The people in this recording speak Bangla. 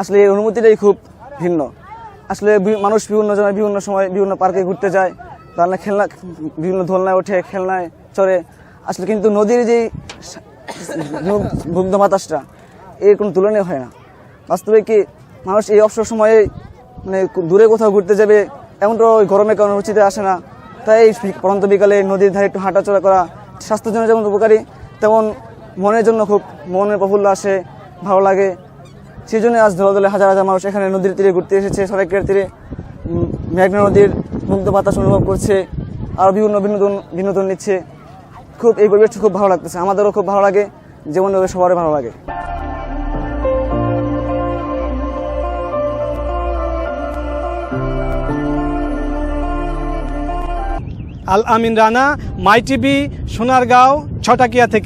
আসলে এই অনুভূতিটাই খুব ভিন্ন। আসলে মানুষ বিভিন্ন সময় বিভিন্ন সময়, বিভিন্ন পার্কে ঘুরতে যায় তাহলে খেলনা, বিভিন্ন দোলনায় ওঠে, খেলনায় চড়ে। আসলে কিন্তু নদীর যেই মুগ্ধ বাতাসটা, এর কোনো তুলনায় হয় না। বাস্তবে কি মানুষ এই অবসর সময়ে মানে দূরে কোথাও ঘুরতে যাবে এমনটা ওই গরমে কারণে রুচিতে আসে না। তাই পরন্ত বিকালে নদীর ধারে একটু হাঁটাচলা করা স্বাস্থ্যের জন্য যেমন উপকারী, তেমন মনের জন্য খুব মনে প্রফুল্ল আসে, ভালো লাগে। সেই জন্য আজ দলে হাজার হাজার মানুষ এখানে নদীর তীরে ঘুরতে এসেছে সরাইকের তীরে। মেঘনা নদীর মুগ্ধ বাতাস অনুভব করছে, আর বিভিন্ন বিনোদন বিনোদন নিচ্ছে। খুব, এই পরিবেশটা খুব ভালো লাগতেছে। আমাদেরও খুব ভালো লাগে, যেমন ওদের সবারই ভালো লাগে। আল আমিন রানা, মাই টিভি, সোনারগাঁও, ছটাকিয়া থেকে।